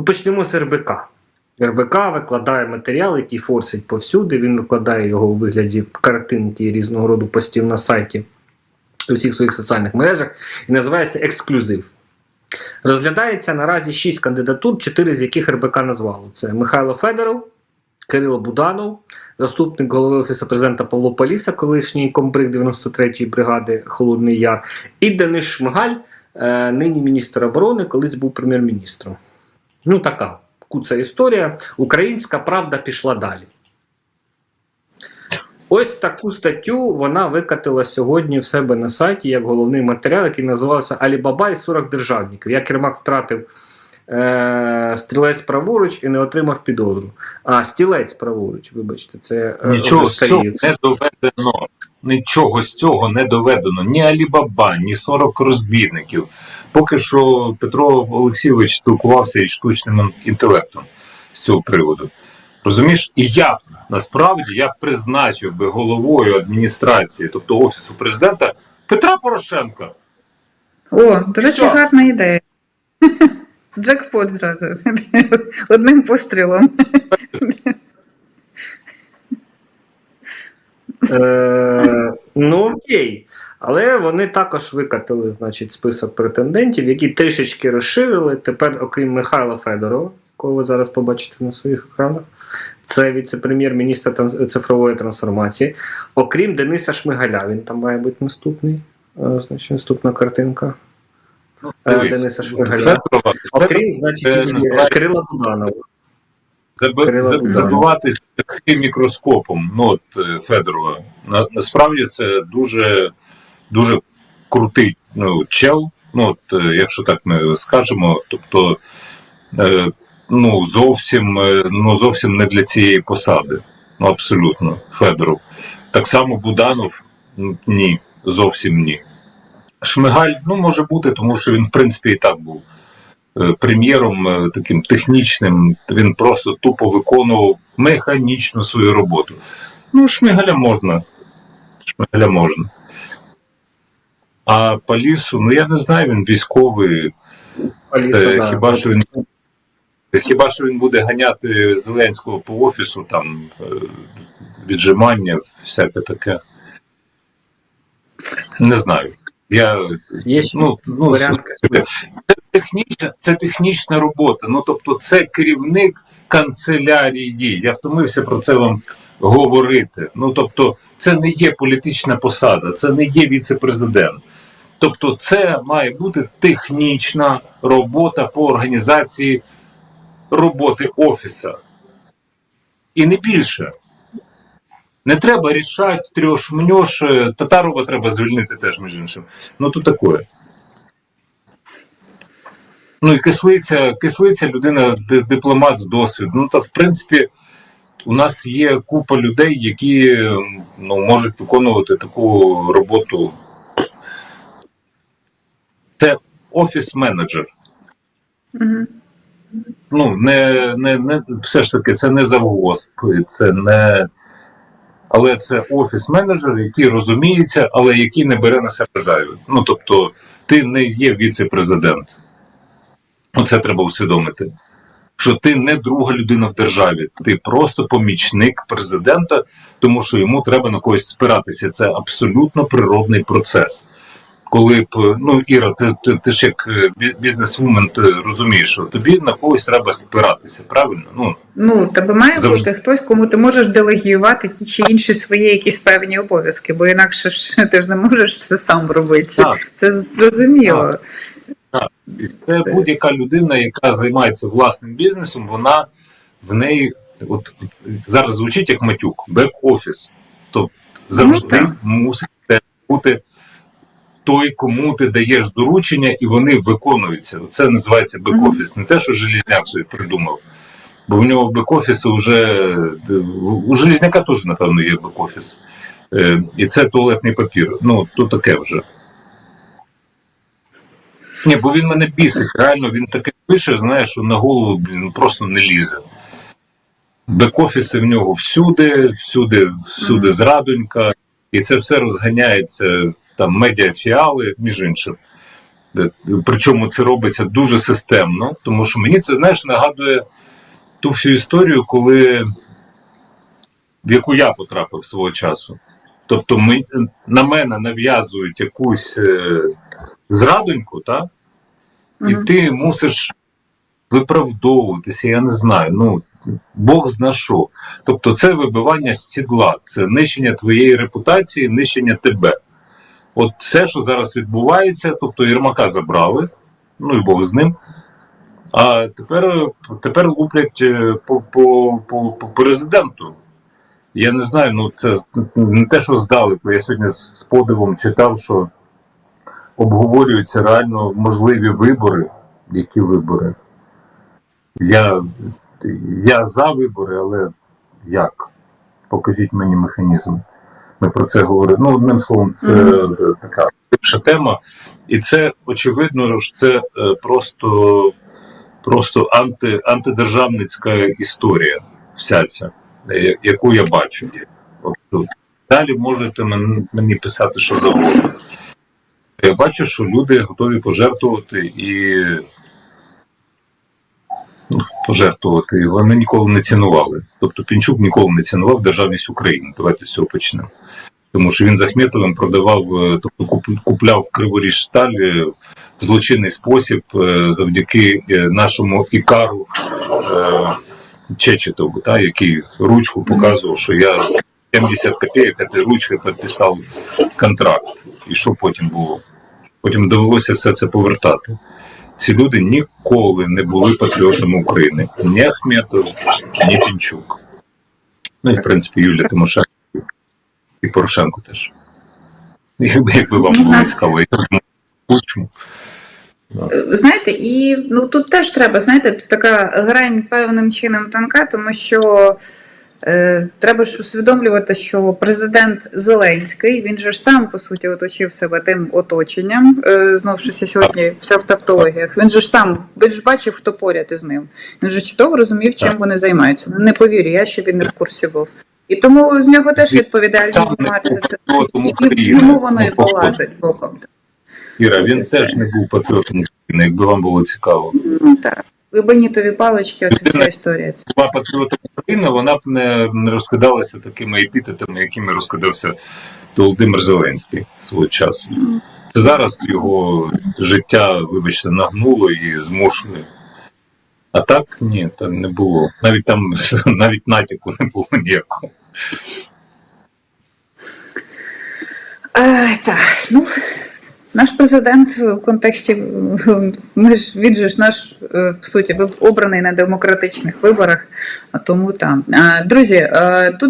Ну, почнемо з РБК. РБК викладає матеріал, який форсить повсюди. Він викладає його у вигляді картинки різного роду постів на сайті у всіх своїх соціальних мережах і називається Ексклюзив. Розглядається наразі шість кандидатур, чотири з яких РБК назвало: це Михайло Федоров, Кирило Буданов, заступник голови Офісу президента Павло Поліса, колишній комбриг 93-ї бригади Холодний Яр, і Денис Шмигаль, е, нині міністр оборони, колись був прем'єр-міністром. Ну, така куца історія. Українська правда пішла далі. Ось таку статтю вона викатила сьогодні в себе на сайті як головний матеріал, який називався Алібаба і 40 державників. Як Кермак втратив е- стрілець праворуч і не отримав підозру. А, стілець праворуч, вибачте, це е, Нічого з цього не доведено. Нічого з цього не доведено. Ні Алібаба, ні 40 розбійників. Поки що Петро Олексійович спілкувався із штучним інтелектом з цього приводу. Розумієш, і я насправді я призначив би головою адміністрації, тобто офісу президента, Петра Порошенка. О, до речі, Що? гарна ідея. Джекпот зразу. Одним пострілом. Е, ну окей. Але вони також викатили значить, список претендентів, які трішечки розширили. Тепер, окрім Михайла Федорова, якого ви зараз побачите на своїх екранах, це віце-прем'єр-міністр цифрової трансформації. Окрім Дениса Шмигаля, він там має бути наступний. Е, Значить, наступна картинка. Ну, Е, Дениса Шмигаля. Окрім, значить, Кирила Буданова. Заби- Кирила за- Буданова. забивати таким мікроскопом, ну от е, Федорова. На, насправді це дуже, дуже крутий ну, чел. Ну, от, е, якщо так ми скажемо, тобто е, ну, зовсім, е, ну, зовсім не для цієї посади. Ну, абсолютно, Федоров. Так само Буданов ні, зовсім ні. Шмигаль, ну, може бути, тому що він, в принципі, і так був е, прем'єром таким технічним, він просто тупо виконував механічно свою роботу. Ну, Шмигаля можна. Шмигаля можна. А по лісу, ну я не знаю, він військовий. Аліса, Е, да. хіба, що він, хіба що він буде ганяти Зеленського по офісу, там е, віджимання, всяке таке. Не знаю. Я, Є ну, ну, це технічна, це технічна робота. Ну тобто, це керівник канцелярії. Я втомився про це вам говорити. Ну тобто, це не є політична посада, це не є віце-президент. Тобто, це має бути технічна робота по організації роботи офіса. І не більше. Не треба рішати трьох мньош. Татарова треба звільнити теж, між іншим. Ну то таке. Ну і кислиця, кислиця людина, дипломат з досвіду. Ну та в принципі, у нас є купа людей, які ну, можуть виконувати таку роботу. Це офіс-менеджер. Мгм. Ну, не, не, не все ж таки, це не завгосп, це не. Але це офіс-менеджер, який розуміється, але який не бере на себе зайве. Ну тобто, ти не є віце-президент. Оце треба усвідомити. Що ти не друга людина в державі, ти просто помічник президента, тому що йому треба на когось спиратися. Це абсолютно природний процес. Коли б, ну Іра, ти, ти, ти ж як е, бі- бізнесвумен ти розумієш, що тобі на когось треба спиратися, правильно? Ну, Ну, тебе має Завжди. бути хтось, кому ти можеш делегіювати ті чи інші свої якісь певні обов'язки, бо інакше ж ти ж не можеш це сам робити. так. Це зрозуміло. І Це будь-яка людина, яка займається власним бізнесом, вона в неї, от зараз звучить як матюк, бек-офіс. Тобто завжди так. мусить бути той, кому ти даєш доручення, і вони виконуються. Це називається бек-офіс. Не те, що Желізняк собі придумав. Бо в нього бек-офіс вже у Желізняка теж, напевно, є бек-офіс. Е, І це туалетний папір. Ну, то таке вже. Ні, бо він мене бісить. Реально він таке пише, знаєш, що на голову блін, просто не лізе. Бек-офіси в нього всюди, всюди, всюди зрадонька, і це все розганяється там медіафіали, між іншим. Е, Причому це робиться дуже системно, тому що мені це знаєш нагадує ту всю історію, коли в яку я потрапив свого часу. Тобто ми, на мене нав'язують якусь е, зрадоньку, так? І Мгм. ти мусиш виправдовуватися, я не знаю. Ну, Бог зна що. Тобто, це вибивання з сідла, це нищення твоєї репутації, нищення тебе. От все, що зараз відбувається, тобто Єрмака забрали, ну і Бог з ним. А тепер, тепер луплять е, по, по, по, по президенту. Я не знаю, ну це не те, що здалеку. Я сьогодні з подивом читав, що обговорюються реально можливі вибори. Які вибори? Я, я за вибори, але як? Покажіть мені механізм. Ми про це говорили. Ну, одним словом, це Мгм. е, така глибша тема. І це очевидно, що це е, просто, просто анти, антидержавницька історія, вся ця, е, яку я бачу. От. Далі можете мені писати, що завгодно. Я бачу, що люди готові пожертвувати і пожертвувати. Вони ніколи не цінували. Тобто Пінчук ніколи не цінував державність України. Давайте з цього почнемо. Тому що він з Ахметовим продавав, е, тобто куп- купляв Криворіж сталь е, в злочинний спосіб е, завдяки нашому ікару Чечетову, та, який ручку показував, що я 70 копійок цієї ручки підписав контракт. І що потім було? Потім довелося все це повертати. Ці люди ніколи не були патріотами України. Ні Ахметов, ні Пінчук. Ну і в принципі Юлія Тимошенко і Порошенко теж. Якби, якби вам Ну, було нас- цікаво, я думаю, Кучму. Знаєте, і ну тут теж треба, знаєте, тут така грань певним чином тонка, тому що е, треба ж усвідомлювати, що президент Зеленський, він же ж сам по суті оточив себе тим оточенням. Е, знову сьогодні все в тавтологіях. Він же ж сам, він ж бачив, хто поряд із ним. Він же чудово розумів, чим вони займаються. Ну, Не повірю, я ще він не в курсі був. І тому з нього теж відповідальність знімати за це. І йому воно і Ну, полазить боком. Іра, він теж не був патріотом якби вам було цікаво. Ну так. Вибанітові палички, оця вся історія. Була патріотом України, вона б не, не розкидалася такими епітетами, якими розкидався Володимир Зеленський свого часу. Це зараз його життя, вибачте, нагнуло і змушує. А так ні, там не було. Навіть там навіть натяку не було ніякого. Е, так, ну наш президент в контексті е, ми ж він же ж наш е, в суті був обраний на демократичних виборах, а тому там. Е, Друзі, е, тут